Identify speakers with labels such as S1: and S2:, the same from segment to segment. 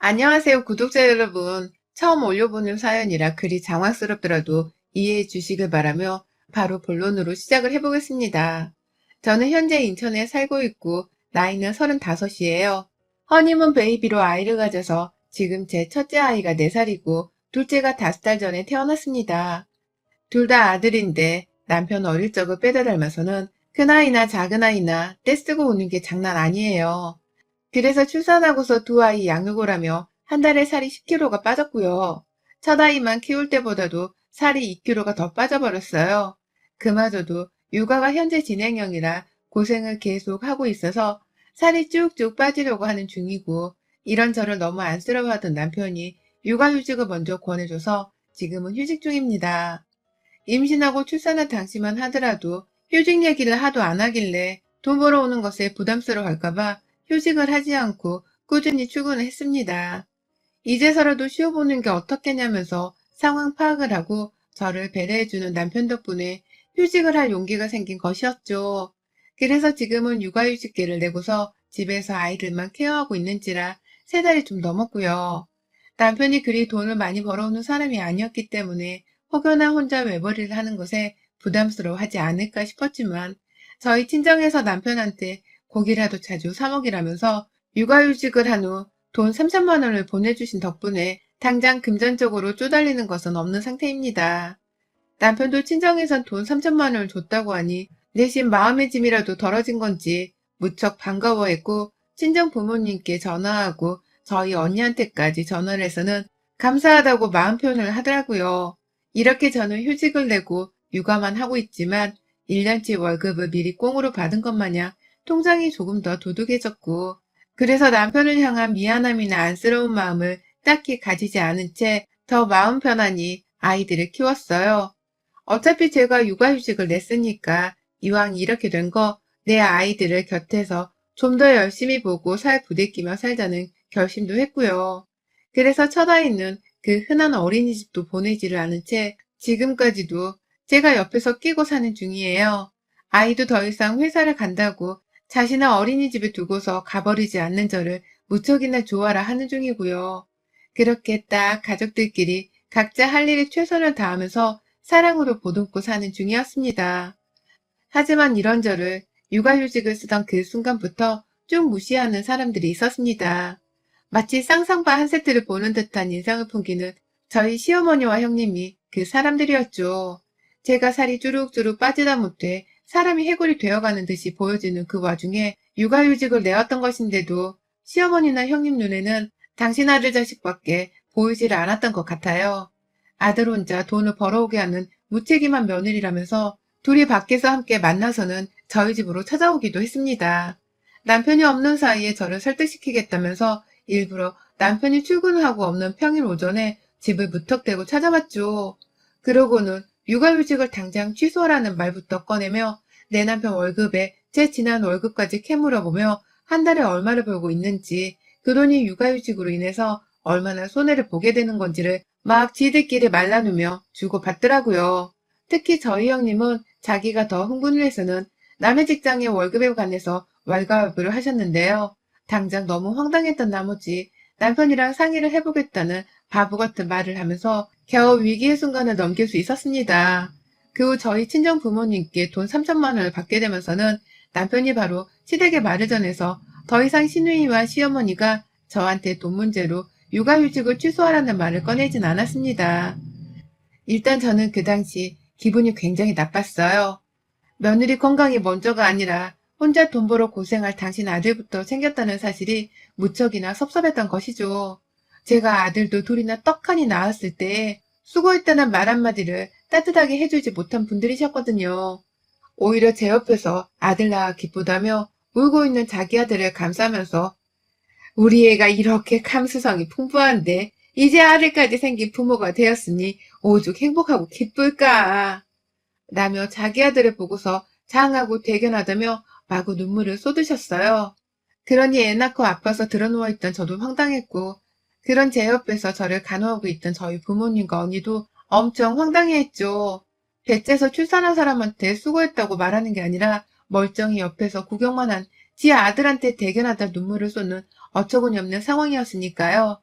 S1: 안녕하세요, 구독자 여러분. 처음 올려보는 사연이라 글이 장황스럽더라도 이해해 주시길 바라며 바로 본론으로 시작을 해보겠습니다. 저는 현재 인천에 살고 있고 나이는 35이에요. 허니문 베이비로 아이를 가져서 지금 제 첫째 아이가 4살이고 둘째가 5달 전에 태어났습니다. 둘 다 아들인데 남편 어릴 적을 빼다 닮아서는 큰아이나 작은아이나 떼쓰고 우는 게 장난 아니에요. 그래서 출산하고서 두 아이 양육을 하며 한 달에 살이 10kg가 빠졌고요. 첫 아이만 키울 때보다도 살이 2kg가 더 빠져버렸어요. 그마저도 육아가 현재 진행형이라 고생을 계속 하고 있어서 살이 쭉쭉 빠지려고 하는 중이고 이런 저를 너무 안쓰러워하던 남편이 육아휴직을 먼저 권해줘서 지금은 휴직 중입니다. 임신하고 출산한 당시만 하더라도 휴직 얘기를 하도 안 하길래 돈 벌어오는 것에 부담스러워할까봐 휴직을 하지 않고 꾸준히 출근을 했습니다. 이제서라도 쉬어보는 게 어떻겠냐면서 상황 파악을 하고 저를 배려해주는 남편 덕분에 휴직을 할 용기가 생긴 것이었죠. 그래서 지금은 육아휴직계를 내고서 집에서 아이들만 케어하고 있는지라 세 달이 좀 넘었고요. 남편이 그리 돈을 많이 벌어오는 사람이 아니었기 때문에 혹여나 혼자 외벌이를 하는 것에 부담스러워하지 않을까 싶었지만 저희 친정에서 남편한테 고기라도 자주 사 먹이라면서 육아휴직을 한 후 돈 3천만 원을 보내주신 덕분에 당장 금전적으로 쪼달리는 것은 없는 상태입니다. 남편도 친정에선 돈 3천만 원을 줬다고 하니 내심 마음의 짐이라도 덜어진 건지 무척 반가워했고 친정 부모님께 전화하고 저희 언니한테까지 전화를 해서는 감사하다고 마음 표현을 하더라고요. 이렇게 저는 휴직을 내고 육아만 하고 있지만 1년치 월급을 미리 꽁으로 받은 것 마냥 통장이 조금 더 도둑해졌고 그래서 남편을 향한 미안함이나 안쓰러운 마음을 딱히 가지지 않은 채 더 마음 편안히 아이들을 키웠어요. 어차피 제가 육아휴직을 냈으니까 이왕 이렇게 된 거 내 아이들을 곁에서 좀 더 열심히 보고 살 부대끼며 살자는 결심도 했고요. 그래서 첫 아이는 그 흔한 어린이집도 보내지를 않은 채 지금까지도 제가 옆에서 끼고 사는 중이에요. 아이도 더 이상 회사를 간다고 자신을 어린이집에 두고서 가버리지 않는 저를 무척이나 좋아라 하는 중이고요. 그렇게 딱 가족들끼리 각자 할 일에 최선을 다하면서 사랑으로 보듬고 사는 중이었습니다. 하지만 이런 저를 육아휴직을 쓰던 그 순간부터 쭉 무시하는 사람들이 있었습니다. 마치 쌍쌍바 한 세트를 보는 듯한 인상을 풍기는 저희 시어머니와 형님이 그 사람들이었죠. 제가 살이 주룩주룩 빠지다 못해 사람이 해골이 되어가는 듯이 보여지는 그 와중에 육아휴직을 내었던 것인데도 시어머니나 형님 눈에는 당신 아들 자식밖에 보이지를 않았던 것 같아요. 아들 혼자 돈을 벌어오게 하는 무책임한 며느리라면서 둘이 밖에서 함께 만나서는 저희 집으로 찾아오기도 했습니다. 남편이 없는 사이에 저를 설득시키겠다면서 일부러 남편이 출근을 하고 없는 평일 오전에 집을 무턱대고 찾아왔죠. 그러고는 육아휴직을 당장 취소하라는 말부터 꺼내며 내 남편 월급에 제 지난 월급까지 캐물어보며 한 달에 얼마를 벌고 있는지 그 돈이 육아휴직으로 인해서 얼마나 손해를 보게 되는 건지를 막 지들끼리 말나누며 주고받더라고요. 특히 저희 형님은 자기가 더 흥분을 해서는 남의 직장에 월급에 관해서 왈가왈부를 하셨는데요. 당장 너무 황당했던 나머지 남편이랑 상의를 해보겠다는 바보 같은 말을 하면서 겨우 위기의 순간을 넘길 수 있었습니다. 그 후 저희 친정 부모님께 돈 3천만 원을 받게 되면서는 남편이 바로 시댁에 말을 전해서 더 이상 시누이와 시어머니가 저한테 돈 문제로 육아휴직을 취소하라는 말을 꺼내진 않았습니다. 일단 저는 그 당시 기분이 굉장히 나빴어요. 며느리 건강이 먼저가 아니라 혼자 돈 벌어 고생할 당신 아들부터 생겼다는 사실이 무척이나 섭섭했던 것이죠. 제가 아들도 둘이나 떡하니 낳았을 때 수고했다는 말 한마디를 따뜻하게 해주지 못한 분들이셨거든요. 오히려 제 옆에서 아들 낳아 기쁘다며 울고 있는 자기 아들을 감싸면서 우리 애가 이렇게 감수성이 풍부한데 이제 아들까지 생긴 부모가 되었으니 오죽 행복하고 기쁠까. 라며 자기 아들을 보고서 장하고 대견하다며 마구 눈물을 쏟으셨어요. 그러니 애 낳고 아파서 드러누워있던 저도 황당했고 그런 제 옆에서 저를 간호하고 있던 저희 부모님과 언니도 엄청 황당해했죠. 배째서 출산한 사람한테 수고했다고 말하는 게 아니라 멀쩡히 옆에서 구경만 한 지 아들한테 대견하다 눈물을 쏟는 어처구니 없는 상황이었으니까요.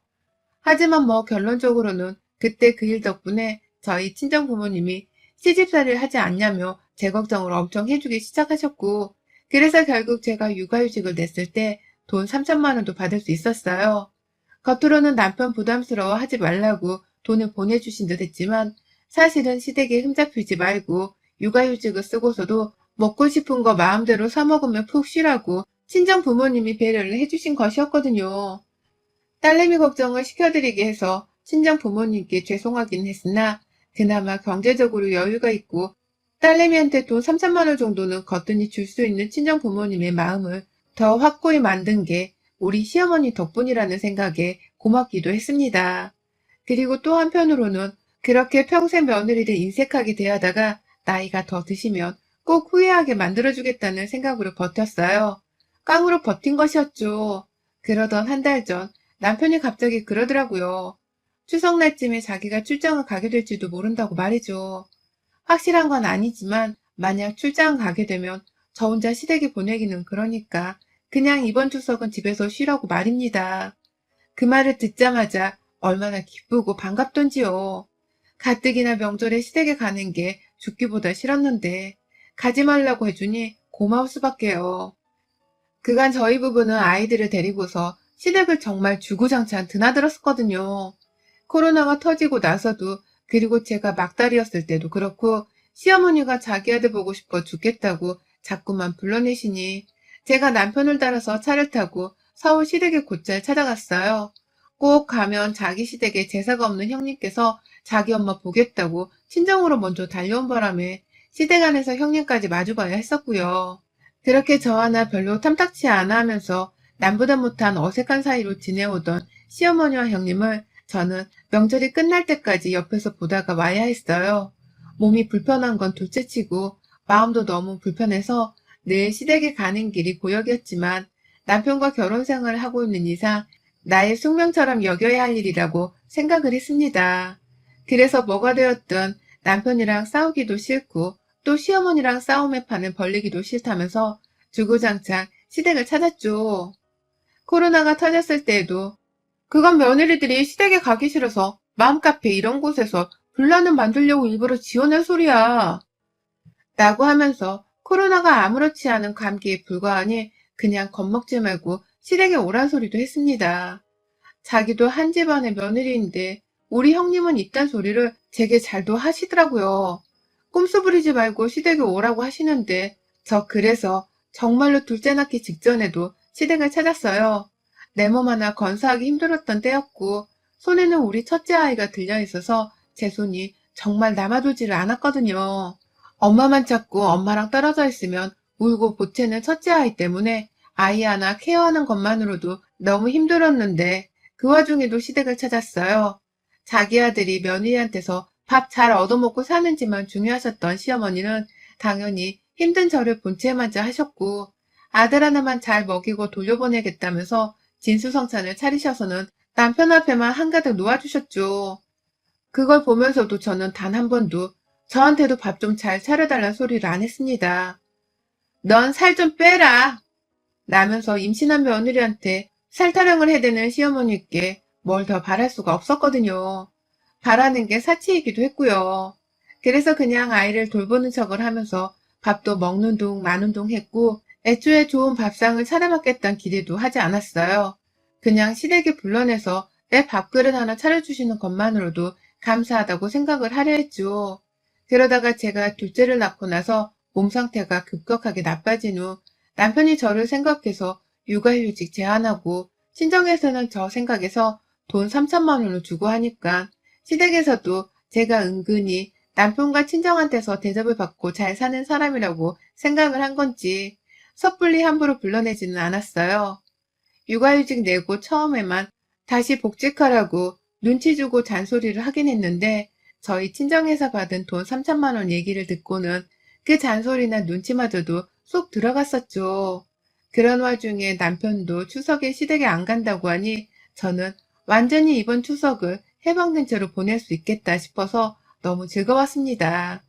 S1: 하지만 뭐 결론적으로는 그때 그 일 덕분에 저희 친정 부모님이 시집살이를 하지 않냐며 제 걱정을 엄청 해주기 시작하셨고 그래서 결국 제가 육아휴직을 냈을 때 돈 3천만 원도 받을 수 있었어요. 겉으로는 남편 부담스러워 하지 말라고 돈을 보내주신 듯 했지만 사실은 시댁에 흠잡히지 말고 육아휴직을 쓰고서도 먹고 싶은 거 마음대로 사먹으면 푹 쉬라고 친정 부모님이 배려를 해주신 것이었거든요. 딸내미 걱정을 시켜드리게 해서 친정 부모님께 죄송하긴 했으나 그나마 경제적으로 여유가 있고 딸내미한테 돈 3천만 원 정도는 거뜬히 줄 수 있는 친정 부모님의 마음을 더 확고히 만든 게 우리 시어머니 덕분이라는 생각에 고맙기도 했습니다. 그리고 또 한편으로는 그렇게 평생 며느리를 인색하게 대하다가 나이가 더 드시면 꼭 후회하게 만들어주겠다는 생각으로 버텼어요. 깡으로 버틴 것이었죠. 그러던 한 달 전 남편이 갑자기 그러더라고요. 추석날쯤에 자기가 출장을 가게 될지도 모른다고 말이죠. 확실한 건 아니지만 만약 출장 가게 되면 저 혼자 시댁에 보내기는 그러니까 그냥 이번 추석은 집에서 쉬라고 말입니다. 그 말을 듣자마자 얼마나 기쁘고 반갑던지요. 가뜩이나 명절에 시댁에 가는 게 죽기보다 싫었는데 가지 말라고 해주니 고마울 수밖에요. 그간 저희 부부는 아이들을 데리고서 시댁을 정말 주구장창 드나들었었거든요. 코로나가 터지고 나서도 그리고 제가 막달이었을 때도 그렇고 시어머니가 자기 아들 보고 싶어 죽겠다고 자꾸만 불러내시니 제가 남편을 따라서 차를 타고 서울 시댁에 곧잘 찾아갔어요. 꼭 가면 자기 시댁에 제사가 없는 형님께서 자기 엄마 보겠다고 친정으로 먼저 달려온 바람에 시댁 안에서 형님까지 마주봐야 했었고요. 그렇게 저 하나 별로 탐탁치 않아 하면서 남보다 못한 어색한 사이로 지내오던 시어머니와 형님을 저는 명절이 끝날 때까지 옆에서 보다가 와야 했어요. 몸이 불편한 건 둘째치고 마음도 너무 불편해서 늘 시댁에 가는 길이 고역이었지만 남편과 결혼 생활을 하고 있는 이상 나의 숙명처럼 여겨야 할 일이라고 생각을 했습니다. 그래서 뭐가 되었든 남편이랑 싸우기도 싫고 또 시어머니랑 싸움의 판을 벌리기도 싫다면서 주구장창 시댁을 찾았죠. 코로나가 터졌을 때에도 그건 며느리들이 시댁에 가기 싫어서 마음카페 이런 곳에서 분란을 만들려고 일부러 지어낸 소리야. 라고 하면서 코로나가 아무렇지 않은 감기에 불과하니 그냥 겁먹지 말고 시댁에 오란 소리도 했습니다. 자기도 한 집안의 며느리인데 우리 형님은 이딴 소리를 제게 잘도 하시더라고요. 꼼수 부리지 말고 시댁에 오라고 하시는데 저 그래서 정말로 둘째 낳기 직전에도 시댁을 찾았어요. 내 몸 하나 건사하기 힘들었던 때였고 손에는 우리 첫째 아이가 들려 있어서 제 손이 정말 남아돌지를 않았거든요. 엄마만 찾고 엄마랑 떨어져 있으면 울고 보채는 첫째 아이 때문에 아이 하나 케어하는 것만으로도 너무 힘들었는데 그 와중에도 시댁을 찾았어요. 자기 아들이 며느리한테서 밥 잘 얻어먹고 사는지만 중요하셨던 시어머니는 당연히 힘든 저를 본체마저 하셨고 아들 하나만 잘 먹이고 돌려보내겠다면서 진수성찬을 차리셔서는 남편 앞에만 한가득 놓아주셨죠. 그걸 보면서도 저는 단 한 번도 저한테도 밥 좀 잘 차려달란 소리를 안 했습니다. 넌 살 좀 빼라! 라면서 임신한 며느리한테 살타령을 해대는 시어머니께 뭘 더 바랄 수가 없었거든요. 바라는 게 사치이기도 했고요. 그래서 그냥 아이를 돌보는 척을 하면서 밥도 먹는 둥 마는 둥 했고 애초에 좋은 밥상을 차려먹겠다는 기대도 하지 않았어요. 그냥 시댁에 불러내서 내 밥그릇 하나 차려주시는 것만으로도 감사하다고 생각을 하려 했죠. 그러다가 제가 둘째를 낳고 나서 몸 상태가 급격하게 나빠진 후 남편이 저를 생각해서 육아휴직 제한하고 친정에서는 저 생각에서 돈 3천만 원을 주고 하니까 시댁에서도 제가 은근히 남편과 친정한테서 대접을 받고 잘 사는 사람이라고 생각을 한 건지 섣불리 함부로 불러내지는 않았어요. 육아휴직 내고 처음에만 다시 복직하라고 눈치 주고 잔소리를 하긴 했는데 저희 친정에서 받은 돈 3천만 원 얘기를 듣고는 그 잔소리나 눈치마저도 쏙 들어갔었죠. 그런 와중에 남편도 추석에 시댁에 안 간다고 하니 저는 완전히 이번 추석을 해방된 채로 보낼 수 있겠다 싶어서 너무 즐거웠습니다.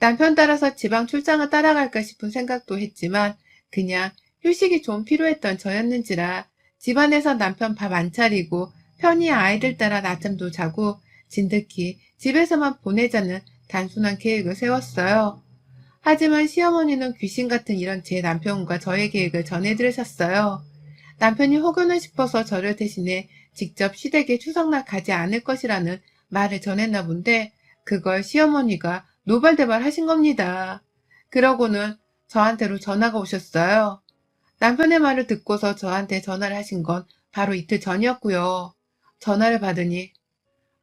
S1: 남편 따라서 지방 출장을 따라갈까 싶은 생각도 했지만 그냥 휴식이 좀 필요했던 저였는지라 집안에서 남편 밥 안 차리고 편히 아이들 따라 낮잠도 자고 진득히 집에서만 보내자는 단순한 계획을 세웠어요. 하지만 시어머니는 귀신 같은 이런 제 남편과 저의 계획을 전해들으셨어요. 남편이 혹여나 싶어서 저를 대신해 직접 시댁에 추석날 가지 않을 것이라는 말을 전했나 본데 그걸 시어머니가 노발대발 하신 겁니다. 그러고는 저한테로 전화가 오셨어요. 남편의 말을 듣고서 저한테 전화를 하신 건 바로 이틀 전이었고요. 전화를 받으니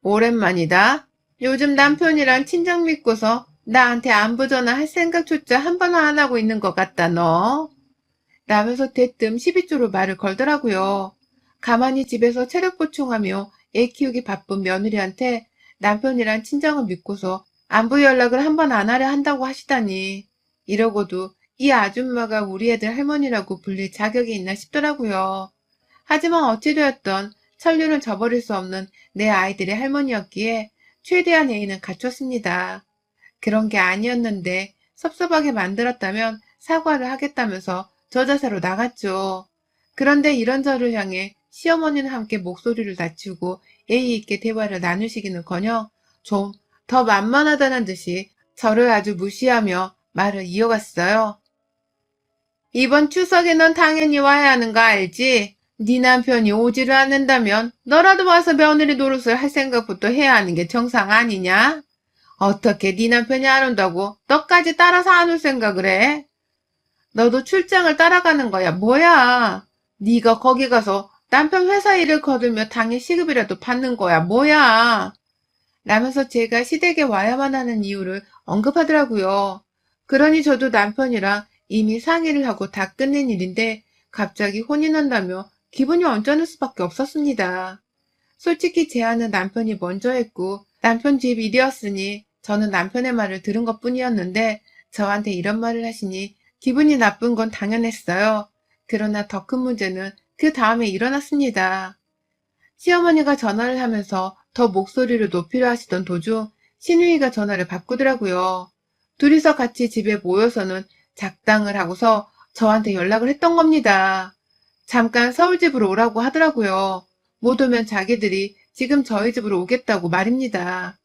S1: 오랜만이다. 요즘 남편이랑 친정 믿고서 나한테 안부 전화 할 생각조차 한번안 하고 있는 것 같다 너. 라면서 대뜸 12조로 말을 걸더라고요. 가만히 집에서 체력 보충하며 애 키우기 바쁜 며느리한테 남편이랑 친정을 믿고서 안부 연락을 한 번 안 하려 한다고 하시다니. 이러고도 이 아줌마가 우리 애들 할머니라고 불릴 자격이 있나 싶더라고요. 하지만 어찌되었던 천륜을 저버릴 수 없는 내 아이들의 할머니였기에 최대한 예의는 갖췄습니다. 그런 게 아니었는데 섭섭하게 만들었다면 사과를 하겠다면서 저 자세로 나갔죠. 그런데 이런 저를 향해 시어머니는 함께 목소리를 낮추고 예의 있게 대화를 나누시기는커녕 좀 더 만만하다는 듯이 저를 아주 무시하며 말을 이어갔어요. 이번 추석에 넌 당연히 와야 하는 거 알지? 네 남편이 오지를 않는다면 너라도 와서 며느리 노릇을 할 생각부터 해야 하는 게 정상 아니냐? 어떻게 네 남편이 안 온다고 너까지 따라서 안 올 생각을 해? 너도 출장을 따라가는 거야. 뭐야? 네가 거기 가서 남편 회사 일을 거들며 당일 시급이라도 받는 거야. 뭐야? 라면서 제가 시댁에 와야만 하는 이유를 언급하더라고요. 그러니 저도 남편이랑 이미 상의를 하고 다 끝낸 일인데 갑자기 혼이 난다며 기분이 언짢을 수밖에 없었습니다. 솔직히 제안은 남편이 먼저 했고 남편 집 일이었으니 저는 남편의 말을 들은 것 뿐이었는데 저한테 이런 말을 하시니 기분이 나쁜 건 당연했어요. 그러나 더 큰 문제는 그 다음에 일어났습니다. 시어머니가 전화를 하면서 더 목소리를 높이려 하시던 도중 신우이가 전화를 바꾸더라고요. 둘이서 같이 집에 모여서는 작당을 하고서 저한테 연락을 했던 겁니다. 잠깐 서울 집으로 오라고 하더라고요. 못 오면 자기들이 지금 저희 집으로 오겠다고 말입니다.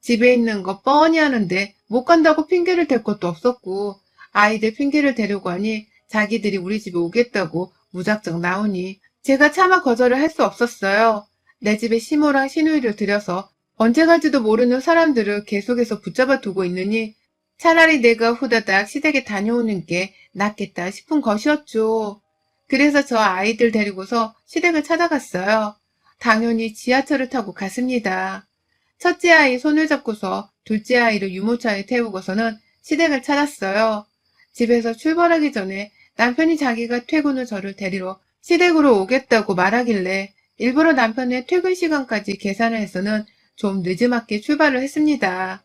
S1: 집에 있는 거 뻔히 하는데 못 간다고 핑계를 댈 것도 없었고 아이들 핑계를 대려고 하니 자기들이 우리 집에 오겠다고 무작정 나오니 제가 차마 거절을 할 수 없었어요. 내 집에 시모랑 시누이를 들여서 언제 갈지도 모르는 사람들을 계속해서 붙잡아 두고 있느니 차라리 내가 후다닥 시댁에 다녀오는 게 낫겠다 싶은 것이었죠. 그래서 저 아이들 데리고서 시댁을 찾아갔어요. 당연히 지하철을 타고 갔습니다. 첫째 아이 손을 잡고서 둘째 아이를 유모차에 태우고서는 시댁을 찾았어요. 집에서 출발하기 전에 남편이 자기가 퇴근 후 저를 데리러 시댁으로 오겠다고 말하길래 일부러 남편의 퇴근 시간까지 계산을 해서는 좀 늦지막게 출발을 했습니다.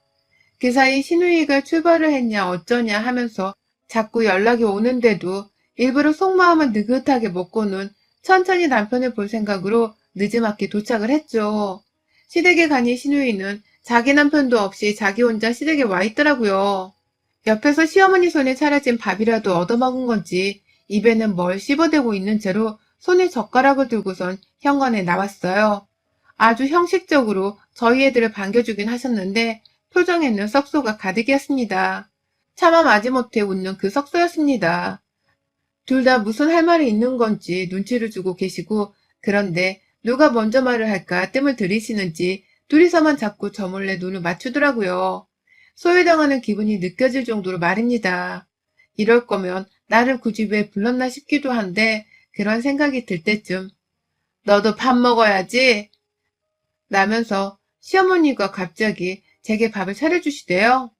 S1: 그 사이 신우이가 출발을 했냐 어쩌냐 하면서 자꾸 연락이 오는데도 일부러 속마음을 느긋하게 먹고는 천천히 남편을 볼 생각으로 늦지막게 도착을 했죠. 시댁에 가니 신우이는 자기 남편도 없이 자기 혼자 시댁에 와 있더라고요. 옆에서 시어머니 손에 차려진 밥이라도 얻어먹은 건지 입에는 뭘 씹어대고 있는 채로 손에 젓가락을 들고선 현관에 나왔어요. 아주 형식적으로 저희 애들을 반겨주긴 하셨는데 표정에는 썩소가 가득이었습니다. 차마 마지못해 웃는 그 썩소였습니다. 둘 다 무슨 할 말이 있는 건지 눈치를 주고 계시고 그런데 누가 먼저 말을 할까 뜸을 들이시는지 둘이서만 자꾸 저 몰래 눈을 맞추더라고요. 소외당하는 기분이 느껴질 정도로 말입니다. 이럴 거면 나를 굳이 왜 불렀나 싶기도 한데 그런 생각이 들 때쯤 너도 밥 먹어야지 라면서 시어머니가 갑자기 제게 밥을 차려주시대요.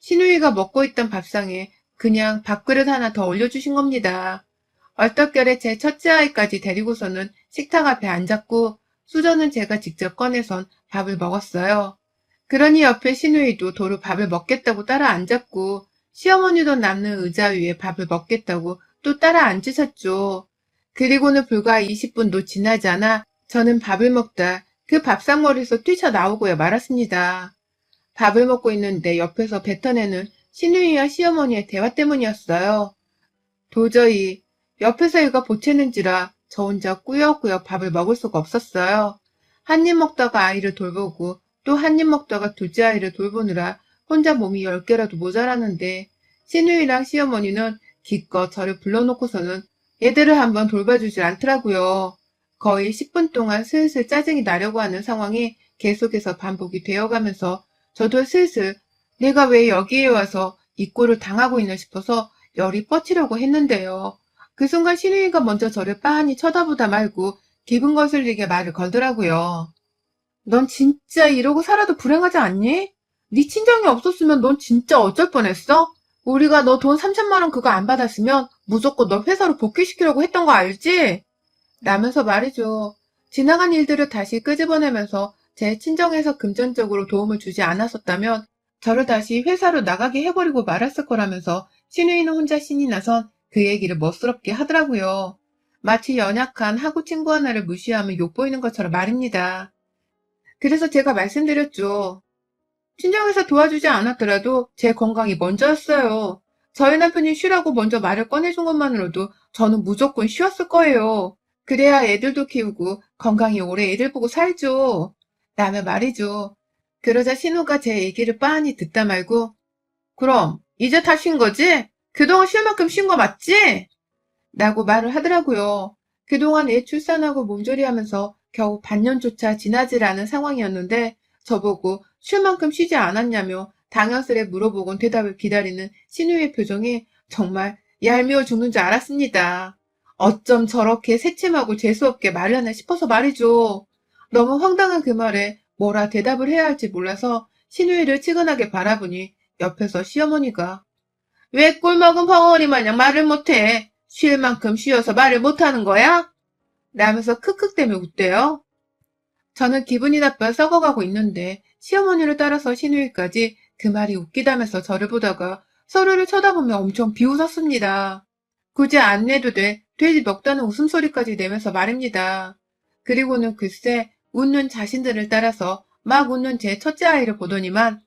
S1: 신우이가 먹고 있던 밥상에 그냥 밥그릇 하나 더 올려주신 겁니다. 얼떨결에 제 첫째 아이까지 데리고서는 식탁 앞에 앉았고 수저는 제가 직접 꺼내선 밥을 먹었어요. 그러니 옆에 신우이도 도로 밥을 먹겠다고 따라 앉았고 시어머니도 남는 의자 위에 밥을 먹겠다고 또 따라 앉으셨죠. 그리고는 불과 20분도 지나지 않아 저는 밥을 먹다 그 밥상머리에서 뛰쳐나오고야 말았습니다. 밥을 먹고 있는데 옆에서 뱉어내는 신우이와 시어머니의 대화 때문이었어요. 도저히 옆에서 이가 보채는지라 저 혼자 꾸역꾸역 밥을 먹을 수가 없었어요. 한 입 먹다가 아이를 돌보고 또 한 입 먹다가 둘째 아이를 돌보느라 혼자 몸이 10개라도 모자라는데 시누이랑 시어머니는 기껏 저를 불러놓고서는 애들을 한번 돌봐주질 않더라고요. 거의 10분 동안 슬슬 짜증이 나려고 하는 상황이 계속해서 반복이 되어가면서 저도 슬슬 내가 왜 여기에 와서 이 꼴을 당하고 있나 싶어서 열이 뻗치려고 했는데요. 그 순간 신우이가 먼저 저를 빤히 쳐다보다 말고 기분 거슬리게 말을 걸더라고요. 넌 진짜 이러고 살아도 불행하지 않니? 네 친정이 없었으면 넌 진짜 어쩔 뻔했어? 우리가 너 돈 3천만 원 그거 안 받았으면 무조건 너 회사로 복귀시키려고 했던 거 알지? 라면서 말이죠. 지나간 일들을 다시 끄집어내면서 제 친정에서 금전적으로 도움을 주지 않았었다면 저를 다시 회사로 나가게 해버리고 말았을 거라면서 신우이는 혼자 신이 나선 그 얘기를 멋스럽게 하더라고요. 마치 연약한 하구 친구 하나를 무시하면 욕보이는 것처럼 말입니다. 그래서 제가 말씀드렸죠. 친정에서 도와주지 않았더라도 제 건강이 먼저였어요. 저희 남편이 쉬라고 먼저 말을 꺼내준 것만으로도 저는 무조건 쉬었을 거예요. 그래야 애들도 키우고 건강히 오래 애들 보고 살죠. 라며 말이죠. 그러자 신우가 제 얘기를 빤히 듣다 말고 그럼 이제 다 쉰 거지? 그동안 쉴 만큼 쉰 거 맞지? 라고 말을 하더라고요. 그동안 애 출산하고 몸조리하면서 겨우 반년조차 지나질 않은 상황이었는데 저보고 쉴 만큼 쉬지 않았냐며 당연스레 물어보곤 대답을 기다리는 신우의 표정이 정말 얄미워 죽는 줄 알았습니다. 어쩜 저렇게 새침하고 재수없게 말을 하나 싶어서 말이죠. 너무 황당한 그 말에 뭐라 대답을 해야 할지 몰라서 신우이를 치근하게 바라보니 옆에서 시어머니가 왜 꿀먹은 벙어리 마냥 말을 못해? 쉴 만큼 쉬어서 말을 못하는 거야? 라면서 크크대며 웃대요. 저는 기분이 나빠 썩어가고 있는데 시어머니를 따라서 신우이까지 그 말이 웃기다면서 저를 보다가 서로를 쳐다보며 엄청 비웃었습니다. 굳이 안 내도 돼. 돼지 먹다는 웃음소리까지 내면서 말입니다. 그리고는 글쎄 웃는 자신들을 따라서 막 웃는 제 첫째 아이를 보더니만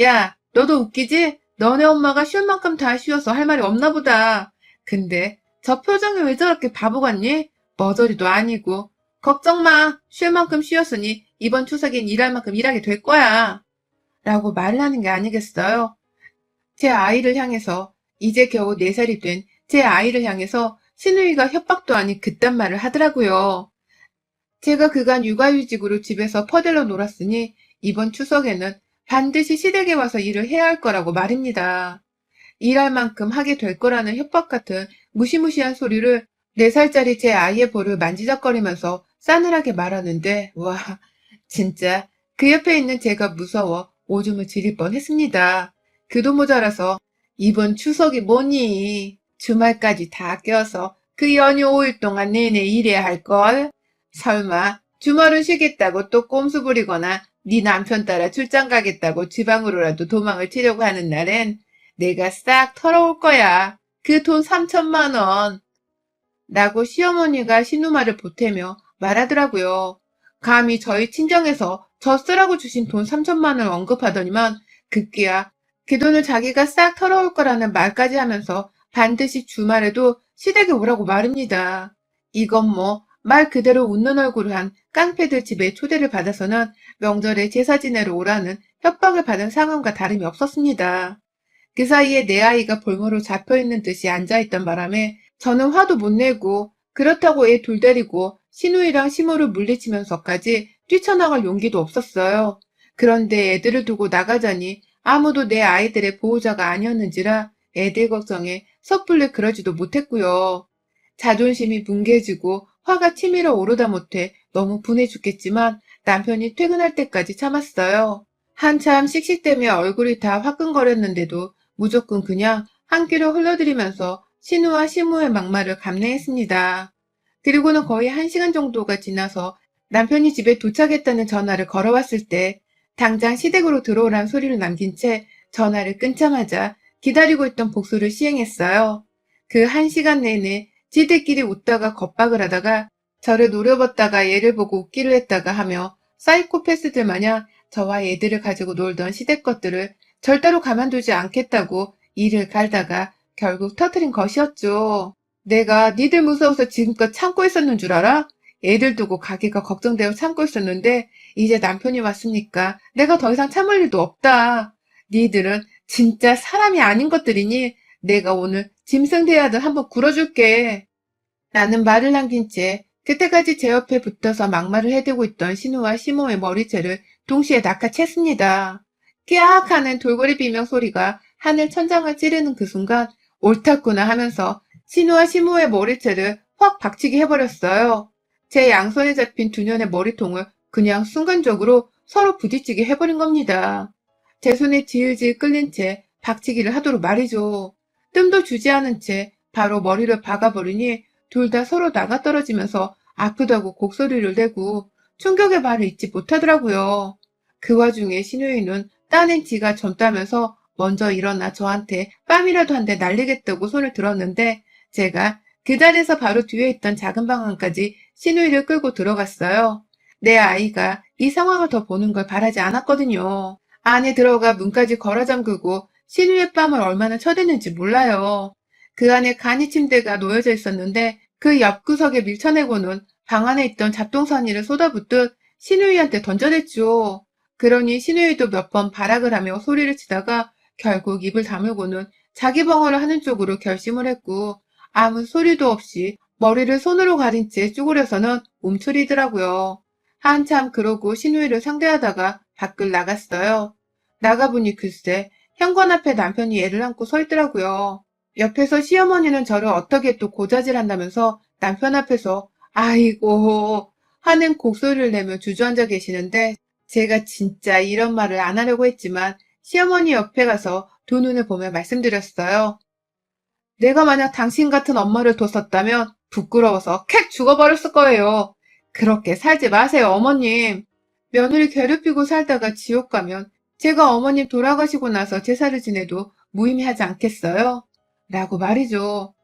S1: 야 너도 웃기지? 너네 엄마가 쉴 만큼 다 쉬어서 할 말이 없나 보다. 근데 저 표정이 왜 저렇게 바보 같니? 머저리도 아니고 걱정 마. 쉴 만큼 쉬었으니 이번 추석엔 일할 만큼 일하게 될 거야. 라고 말을 하는 게 아니겠어요? 제 아이를 향해서 이제 겨우 4살이 된 제 아이를 향해서 신우이가 협박도 아닌 그딴 말을 하더라고요. 제가 그간 육아휴직으로 집에서 퍼들러 놀았으니 이번 추석에는 반드시 시댁에 와서 일을 해야 할 거라고 말입니다. 일할 만큼 하게 될 거라는 협박 같은 무시무시한 소리를 4살짜리 제 아이의 볼을 만지작거리면서 싸늘하게 말하는데 와 진짜 그 옆에 있는 제가 무서워 오줌을 지릴 뻔했습니다. 그도 모자라서 이번 추석이 뭐니 주말까지 다 껴서 그 연휴 5일 동안 내내 일해야 할걸 설마 주말은 쉬겠다고 또 꼼수 부리거나 네 남편 따라 출장 가겠다고 지방으로라도 도망을 치려고 하는 날엔 내가 싹 털어올 거야. 그 돈 3천만 원. 라고 시어머니가 신우말을 보태며 말하더라고요. 감히 저희 친정에서 저 쓰라고 주신 돈 3천만 원 언급하더니만 급기야 그 돈을 자기가 싹 털어올 거라는 말까지 하면서 반드시 주말에도 시댁에 오라고 말입니다. 이건 뭐 말 그대로 웃는 얼굴을 한 깡패들 집에 초대를 받아서는 명절에 제사 지내러 오라는 협박을 받은 상황과 다름이 없었습니다. 그 사이에 내 아이가 볼모로 잡혀있는 듯이 앉아있던 바람에 저는 화도 못 내고 그렇다고 애 둘 데리고 신우이랑 시모를 물리치면서까지 뛰쳐나갈 용기도 없었어요. 그런데 애들을 두고 나가자니 아무도 내 아이들의 보호자가 아니었는지라 애들 걱정에 섣불리 그러지도 못했고요. 자존심이 뭉개지고 화가 치밀어 오르다 못해 너무 분해 죽겠지만 남편이 퇴근할 때까지 참았어요. 한참 씩씩대며 얼굴이 다 화끈거렸는데도 무조건 그냥 한 끼를 흘러들이면서 신우와 시무의 막말을 감내했습니다. 그리고는 거의 한 시간 정도가 지나서 남편이 집에 도착했다는 전화를 걸어왔을 때 당장 시댁으로 들어오란 소리를 남긴 채 전화를 끊자마자 기다리고 있던 복수를 시행했어요. 그 한 시간 내내 지들끼리 웃다가 겁박을 하다가 저를 노려봤다가 얘를 보고 웃기를 했다가 하며 사이코패스들 마냥 저와 애들을 가지고 놀던 시댁 것들을 절대로 가만두지 않겠다고 이를 갈다가 결국 터트린 것이었죠. 내가 니들 무서워서 지금껏 참고 있었는 줄 알아? 애들 두고 가기가 걱정되어 참고 있었는데 이제 남편이 왔으니까 내가 더 이상 참을 일도 없다. 니들은 진짜 사람이 아닌 것들이니 내가 오늘 짐승 대야들 한번 굴어줄게. 나는 말을 남긴 채 그때까지 제 옆에 붙어서 막말을 해대고 있던 신우와 시모의 머리채를 동시에 낚아챘습니다. 끼악 하는 돌고래 비명 소리가 하늘 천장을 찌르는 그 순간 옳았구나 하면서 신우와 시모의 머리채를 확 박치기 해버렸어요. 제 양손에 잡힌 두 년의 머리통을 그냥 순간적으로 서로 부딪히게 해버린 겁니다. 제 손에 지을지을 끌린 채 박치기를 하도록 말이죠. 뜸도 주지 않은 채 바로 머리를 박아버리니 둘 다 서로 나가 떨어지면서 아프다고 곡소리를 내고 충격의 말을 잊지 못하더라고요. 그 와중에 신우이는 따낸 지가 젊다면서 먼저 일어나 저한테 뺨이라도 한 대 날리겠다고 손을 들었는데 제가 그 자리에서 바로 뒤에 있던 작은 방 안까지 신우이를 끌고 들어갔어요. 내 아이가 이 상황을 더 보는 걸 바라지 않았거든요. 안에 들어가 문까지 걸어 잠그고 신우의 뺨을 얼마나 쳐댔는지 몰라요. 그 안에 간이 침대가 놓여져 있었는데 그 옆구석에 밀쳐내고는 방 안에 있던 잡동사니를 쏟아붓듯 신우이한테 던져댔죠. 그러니 신우이도 몇 번 발악을 하며 소리를 치다가 결국 입을 다물고는 자기 방어를 하는 쪽으로 결심을 했고 아무 소리도 없이 머리를 손으로 가린 채 쪼그려서는 움츠리더라고요. 한참 그러고 신우이를 상대하다가 밖을 나갔어요. 나가보니 글쎄 현관 앞에 남편이 애를 안고 서 있더라고요. 옆에서 시어머니는 저를 어떻게 또 고자질 한다면서 남편 앞에서 아이고 하는 곡소리를 내며 주저앉아 계시는데 제가 진짜 이런 말을 안 하려고 했지만 시어머니 옆에 가서 두 눈을 보며 말씀드렸어요. 내가 만약 당신 같은 엄마를 뒀었다면 부끄러워서 캣 죽어버렸을 거예요. 그렇게 살지 마세요, 어머님. 며느리 괴롭히고 살다가 지옥 가면 제가 어머님 돌아가시고 나서 제사를 지내도 무의미하지 않겠어요? 라고 말이죠.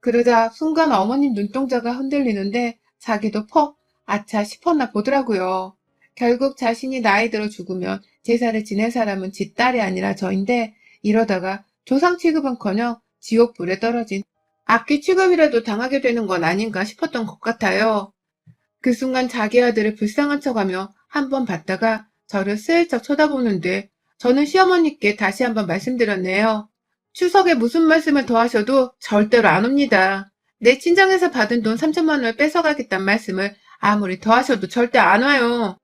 S1: 그러자 순간 어머님 눈동자가 흔들리는데 자기도 퍽 아차 싶었나 보더라고요. 결국 자신이 나이 들어 죽으면 제사를 지낼 사람은 지 딸이 아니라 저인데 이러다가 조상 취급은커녕 지옥불에 떨어진 악귀 취급이라도 당하게 되는 건 아닌가 싶었던 것 같아요. 그 순간 자기 아들을 불쌍한 척하며 한 번 봤다가 저를 슬쩍 쳐다보는데 저는 시어머니께 다시 한번 말씀드렸네요. 추석에 무슨 말씀을 더 하셔도 절대로 안 옵니다. 내 친정에서 받은 돈 3천만 원을 뺏어가겠다는 말씀을 아무리 더 하셔도 절대 안 와요.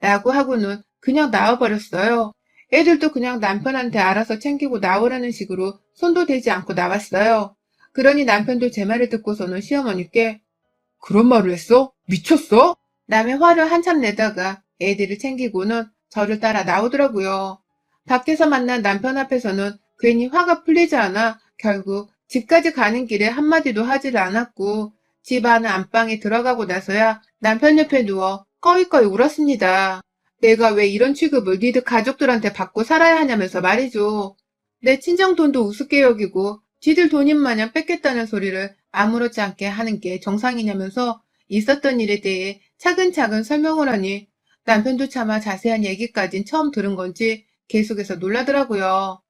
S1: 라고 하고는 그냥 나와버렸어요. 애들도 그냥 남편한테 알아서 챙기고 나오라는 식으로 손도 대지 않고 나왔어요. 그러니 남편도 제 말을 듣고서는 시어머니께 그런 말을 했어? 미쳤어? 남의 화를 한참 내다가 애들을 챙기고는 저를 따라 나오더라고요. 밖에서 만난 남편 앞에서는 괜히 화가 풀리지 않아 결국 집까지 가는 길에 한마디도 하지를 않았고 집 안은 안방에 들어가고 나서야 남편 옆에 누워 꺼이꺼이 울었습니다. 내가 왜 이런 취급을 니들 가족들한테 받고 살아야 하냐면서 말이죠. 내 친정 돈도 우습게 여기고 지들 돈인 마냥 뺏겠다는 소리를 아무렇지 않게 하는 게 정상이냐면서 있었던 일에 대해 차근차근 설명을 하니 남편도 차마 자세한 얘기까진 처음 들은 건지 계속해서 놀라더라고요.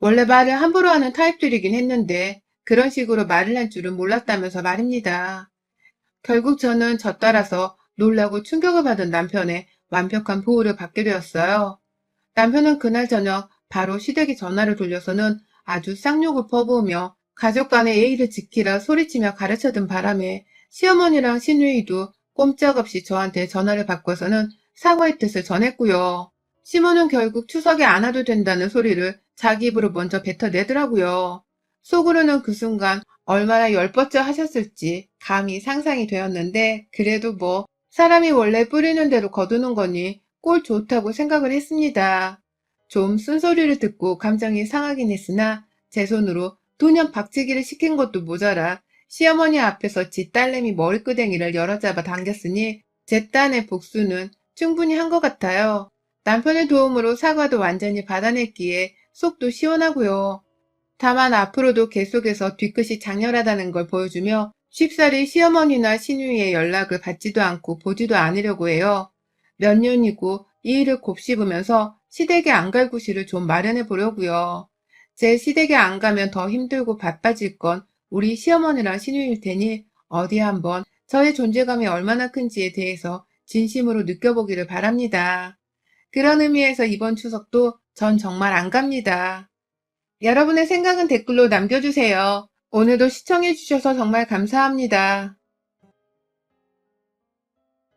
S1: 원래 말을 함부로 하는 타입들이긴 했는데 그런 식으로 말을 할 줄은 몰랐다면서 말입니다. 결국 저는 저 따라서 놀라고 충격을 받은 남편의 완벽한 보호를 받게 되었어요. 남편은 그날 저녁 바로 시댁에 전화를 돌려서는 아주 쌍욕을 퍼부으며 가족 간의 예의를 지키라 소리치며 가르쳐든 바람에 시어머니랑 시누이도 꼼짝없이 저한테 전화를 바꿔서는 사과의 뜻을 전했고요. 시모는 결국 추석에 안 와도 된다는 소리를 자기 입으로 먼저 뱉어내더라고요. 속으로는 그 순간 얼마나 열뻗져 하셨을지 감히 상상이 되었는데 그래도 뭐 사람이 원래 뿌리는 대로 거두는 거니 꼴 좋다고 생각을 했습니다. 좀 쓴소리를 듣고 감정이 상하긴 했으나 제 손으로 도년 박치기를 시킨 것도 모자라 시어머니 앞에서 지 딸내미 머리끄댕이를 열어잡아 당겼으니 제 딴의 복수는 충분히 한 것 같아요. 남편의 도움으로 사과도 완전히 받아냈기에 속도 시원하고요. 다만 앞으로도 계속해서 뒤끝이 장렬하다는 걸 보여주며 쉽사리 시어머니나 시누이의 연락을 받지도 않고 보지도 않으려고 해요. 몇 년이고 이 일을 곱씹으면서 시댁에 안 갈 구실을 좀 마련해 보려고요. 제 시댁에 안 가면 더 힘들고 바빠질 건 우리 시어머니랑 시누이일 테니 어디 한번 저의 존재감이 얼마나 큰지에 대해서 진심으로 느껴보기를 바랍니다. 그런 의미에서 이번 추석도 전 정말 안 갑니다. 여러분의 생각은 댓글로 남겨주세요. 오늘도 시청해주셔서 정말 감사합니다.